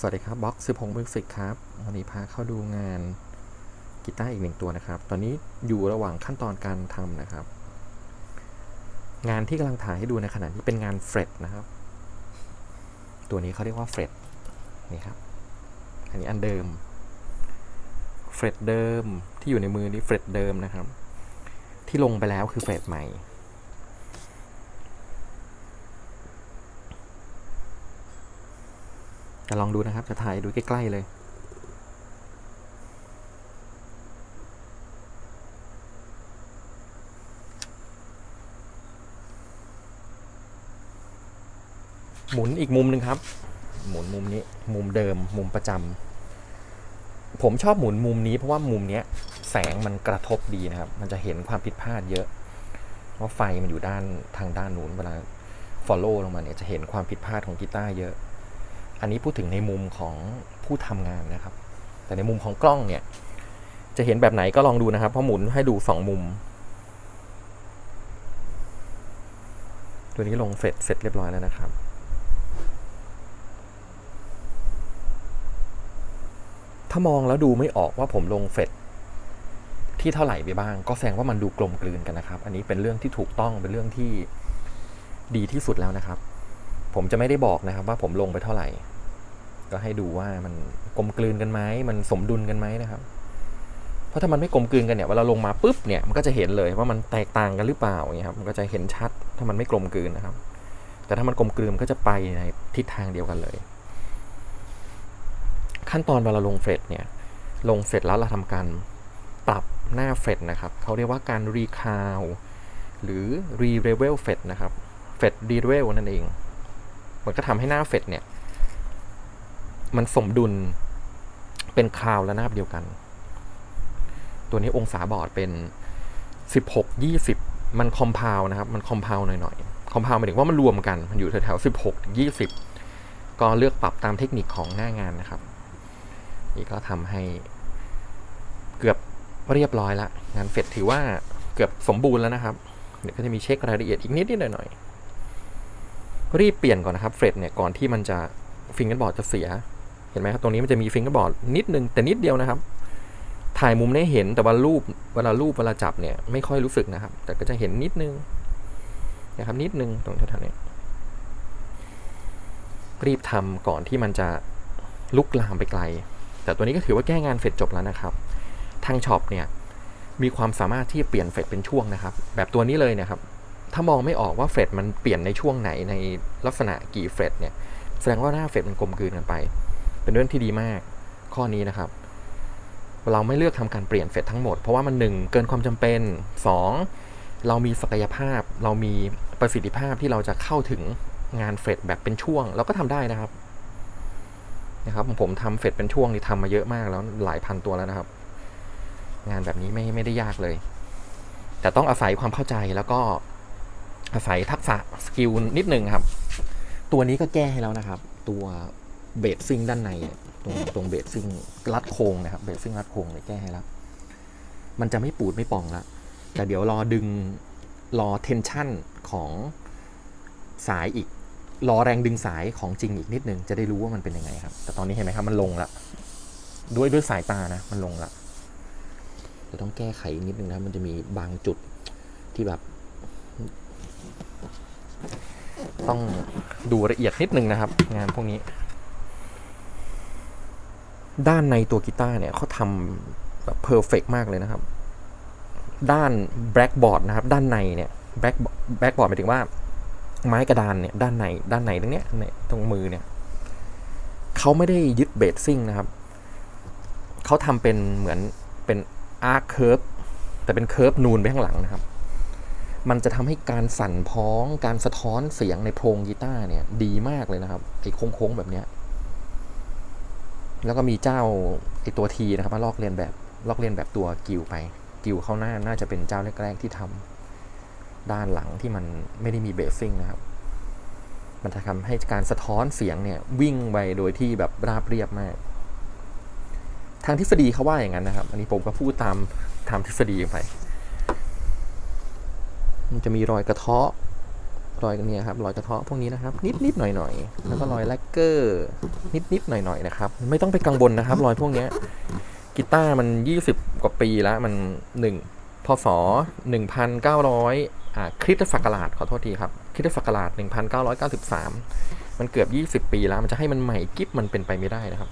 สวัสดีครับบ็อกซ์16มิวสิกครับ วันนี้พาเข้าดูงานกีตาร์อีกหนึ่งตัวนะครับ ตอนนี้อยู่ระหว่างขั้นตอนการทำนะครับ งานที่กำลังถ่ายให้ดูในขณะนี้เป็นงานเฟรตนะครับ ตัวนี้เขาเรียกว่าเฟรตนี่ครับ อันนี้อันเดิมเฟรตเดิมที่อยู่ในมือนี้เฟรตเดิมนะครับ ที่ลงไปแล้วคือเฟรตใหม่ จะลองดูนะครับ จะถ่ายดูใกล้ ๆ เลย หมุนอีกมุมหนึ่งครับ หมุนมุมนี้ มุมเดิม มุมประจำ ผมชอบหมุนมุมนี้เพราะว่ามุมเนี้ยแสงมันกระทบดีนะครับ มันจะเห็นความผิดพลาดเยอะ เพราะไฟมันอยู่ด้านทางด้านนู้นเวลา follow ลงมาเนี่ยจะเห็นความผิดพลาดของกีตาร์เยอะ อันนี้พูดถึงในมุมของผู้ทำงานนะครับ แต่ในมุมของกล้องเนี่ย จะเห็นแบบไหนก็ลองดูนะครับ เพราะหมุนให้ดูสองมุม ตัวนี้ลงเสร็จเสร็จเรียบร้อยแล้วนะครับถ้ามองแล้วดูไม่ออกว่าผมลงเฟดที่เท่าไหร่ไปบ้าง ก็แสดงว่ามันดูกลมกลืนกันนะครับ อันนี้เป็นเรื่องที่ถูกต้องเป็นเรื่องที่ดีที่สุดแล้วนะครับ ผมจะไม่ได้บอกนะครับว่าผมลงไปเท่าไหร่ ก็ให้ดูว่ามันกลมกลืนกันไหมมันสมดุลกันไหมนะครับ เพราะถ้ามันไม่กลมกลืนกันเนี่ยเวลาลงมาปุ๊บเนี่ยมันก็จะเห็นเลยว่ามันแตกต่างกันหรือเปล่าอย่างเงี้ยครับมันก็จะเห็นชัดถ้ามันไม่กลมกลืนนะครับ แต่ถ้ามันกลมกลืนก็จะไปในทิศทางเดียวกันเลย ขั้นตอนเวลาลงเฟรตเนี่ยลงเสร็จแล้วเราทำการปรับหน้าเฟรตนะครับเขาเรียกว่าการรีคาวหรือรีเรเวลเฟรตนะครับเฟรตรีเวลนั่นเอง มันก็ทำให้หน้าเฟดเนี่ย มันสมดุลเป็นคราวและนาบเดียวกัน ตัวนี้องศาบอร์ดเป็น 16 20 มันคอมเพลนะครับ มันคอมเพลหน่อยๆ คอมเพลหมายถึงว่ามันรวมกัน มันอยู่แถวๆ16 20 ก็เลือกปรับตามเทคนิคของหน้างานนะครับ นี่ก็ทำให้เกือบเรียบร้อยละงานเฟดถือว่าเกือบสมบูรณ์แล้วนะครับ เดี๋ยวก็จะมีเช็ครายละเอียดอีกนิดนิดหน่อยๆ รีบเปลี่ยนก่อนนะครับเฟรดเนี่ยก่อนที่มันจะฟิงเกอร์บอร์ดจะเสีย เห็นไหมครับตรงนี้มันจะมีฟิงเกอร์บอร์ดนิดนึงแต่นิดเดียวนะครับ ถ่ายมุมนี้เห็นแต่ว่ารูปเวลารูปเวลาจับเนี่ยไม่ค่อยรู้สึกนะครับ แต่ก็จะเห็นนิดนึงนะครับนิดนึงตรงแถวๆนี้รีบทำก่อนที่มันจะลุกลามไปไกล แต่ตัวนี้ก็ถือว่าแก้งานเฟดจบแล้วนะครับ ทางช็อปเนี่ยมีความสามารถที่จะเปลี่ยนเฟดเป็นช่วงนะครับ แบบตัวนี้เลยเนี่ยครับ ถ้ามองไม่ออกว่าเฟรดมันเปลี่ยนในช่วงไหนในลักษณะกี่เฟรดเนี่ยแสดงว่าหน้าเฟดมันกลมกลืนกันไป เป็นเรื่องที่ดีมาก ข้อนี้นะครับ เราไม่เลือกทำการเปลี่ยนเฟดทั้งหมด เพราะว่ามันหนึ่งเกินความจำเป็น 2. เรามีศักยภาพ เรามีประสิทธิภาพที่เราจะเข้าถึงงานเฟดแบบเป็นช่วง เราก็ทำได้นะครับ นะครับ ผมทำเฟดเป็นช่วงนี่ทำมาเยอะมากแล้วหลายพันตัวแล้วนะครับ งานแบบนี้ไม่ไม่ได้ยากเลย แต่ต้องอาศัยความเข้าใจแล้วก็ อาศัยทักษะสกิลนิดนึงครับ ตัวนี้ก็แก้ให้แล้วนะครับ ตัวเบสซิ่งด้านในตรงตรงเบสซิ่งรัดโครงนะครับเบสซิ่งรัดโครงเนี่ยแก้ให้แล้ว มันจะไม่ปูดไม่ป่องละแต่เดี๋ยวรอดึงรอเทนชั่นของสายอีก รอแรงดึงสายของจริงอีกนิดนึง จะได้รู้ว่ามันเป็นยังไงครับ แต่ตอนนี้เห็นไหมครับ มันลงละด้วยด้วยสายตานะ มันลงละจะต้องแก้ไขนิดนึงนะครับมันจะมีบางจุดที่แบบ ต้องดูละเอียดนิดนึงนะครับ งานพวกนี้ ด้านในตัวกีตาร์เนี่ยเขาทำแบบเพอร์เฟกมากเลยนะครับ ด้านแบล็กบอร์ดนะครับ ด้านในเนี่ยแบล็กแบล็กบอร์ดหมายถึงว่า ไม้กระดานเนี่ยด้านในด้านในตรงเนี้ยตรงมือเนี่ยเขาไม่ได้ยึดเบสซิ่งนะครับเขาทำเป็นเหมือนเป็นอาร์เคิร์ฟแต่เป็นเคิร์ฟนูนไปข้างหลังนะครับ มันจะทำให้การสั่นพ้อง การสะท้อนเสียงในโพรงกีตาร์เนี่ย ดีมากเลยนะครับไอ้โค้งๆแบบเนี้ยแล้วก็มีเจ้าไอ้ตัวทีนะครับมาลอกเลียนแบบลอกเลียนแบบตัวกิวไป กิวเข้าหน้าน่าจะเป็นเจ้าแรกๆที่ทำด้านหลังที่มันไม่ได้มีเบสซิ่งนะครับ มันจะทำให้การสะท้อนเสียงเนี่ย วิ่งไปโดยที่แบบราบเรียบมาก ทางทฤษฎีเขาว่าอย่างนั้นนะครับ อันนี้ผมก็พูดตามตามทฤษฎีไป มันจะมีรอยกระเทาะรอยกันเนี่ยครับรอยกระเทาะพวกนี้นะครับ นิดนิดหน่อยหน่อยๆแล้วก็รอยแลกเกอร์นิดๆหน่อยๆนะครับ ไม่ต้องไปกังวลนะครับ รอยพวกเนี้ยกีตาร์มัน 20 กว่าปีแล้วมันหนึ่งพศ1,900อ่าคริสตศักราชขอโทษทีครับคริสตศักราช1993 มันเกือบ 20 ปีแล้วมันจะให้มันใหม่กิฟมันเป็นไปไม่ได้นะครับ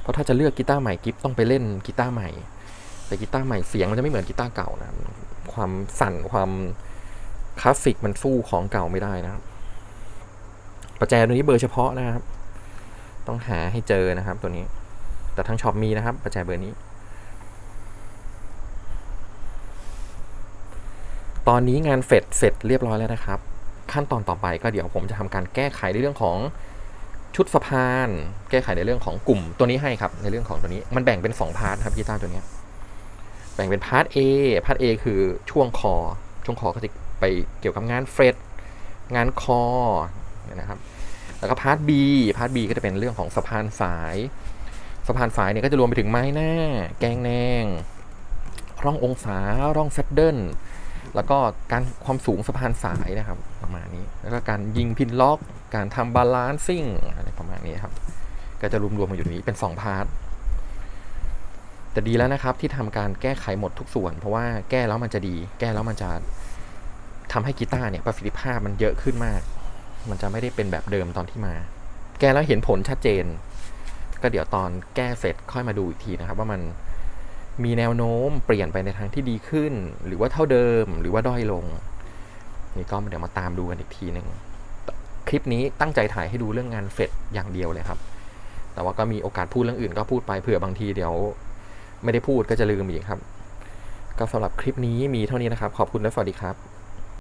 เพราะถ้าจะเลือกกีตาร์ใหม่กิฟต้องไปเล่นกีตาร์ใหม่ แต่กีตาร์ใหม่เสียงมันจะไม่เหมือนกีตาร์เก่านะ ความสั่นความคลาสสิกมันสู้ของเก่าไม่ได้นะครับ ประแจตัวนี้เบอร์เฉพาะนะครับ ต้องหาให้เจอนะครับตัวนี้ แต่ทางช็อปมีนะครับ ประแจเบอร์นี้ ตอนนี้งานเฟดเสร็จเรียบร้อยแล้วนะครับ ขั้นตอนต่อไปก็เดี๋ยวผมจะทำการแก้ไขในเรื่องของชุดสะพาน แก้ไขในเรื่องของกลุ่มตัวนี้ให้ครับ ในเรื่องของตัวนี้ มันแบ่งเป็น 2 พาร์ทครับกีตาร์ตัวนี้ บ่งเป็นพาร์ท A พาร์ท A คือช่วงคอ ช่วงคอก็จะไปเกี่ยวกับงานเฟรดงานคอนะครับ แล้วก็พาร์ท B พาร์ท B ก็จะเป็นเรื่องของสะพานสายสะพานสายเนี่ยก็จะรวมไปถึงไม้หน้า แกงแนง ร่ององศา ร่องแซดเดิลแล้วก็การความสูงสะพานสายนะครับ ประมาณนี้ แล้วก็การยิงพินล็อก การทำบาลานซิ่งอะไรประมาณนี้ครับ ก็จะรวมๆมาอยู่นี้เป็น 2 พาร์ท แต่ดีแล้วนะครับที่ทำการแก้ไขหมดทุกส่วน เพราะว่าแก้แล้วมันจะดี แก้แล้วมันจะทำให้กีตาร์เนี่ยประสิทธิภาพมันเยอะขึ้นมาก มันจะไม่ได้เป็นแบบเดิมตอนที่มา แก้แล้วเห็นผลชัดเจน ก็เดี๋ยวตอนแก้เสร็จค่อยมาดูอีกทีนะครับ ว่ามันมีแนวโน้มเปลี่ยนไปในทางที่ดีขึ้น หรือว่าเท่าเดิมหรือว่าด้อยลง นี่ก็เดี๋ยวมาตามดูกันอีกทีหนึ่งคลิปนี้ตั้งใจถ่ายให้ดูเรื่องงานเฟดอย่างเดียวเลยครับ แต่ว่าก็มีโอกาสพูดเรื่องอื่นก็พูดไปเผื่อบางทีเดี๋ยว ไม่ได้พูดก็จะลืมอีกครับ ก็สำหรับคลิปนี้มีเท่านี้นะครับ ขอบคุณและสวัสดีครับ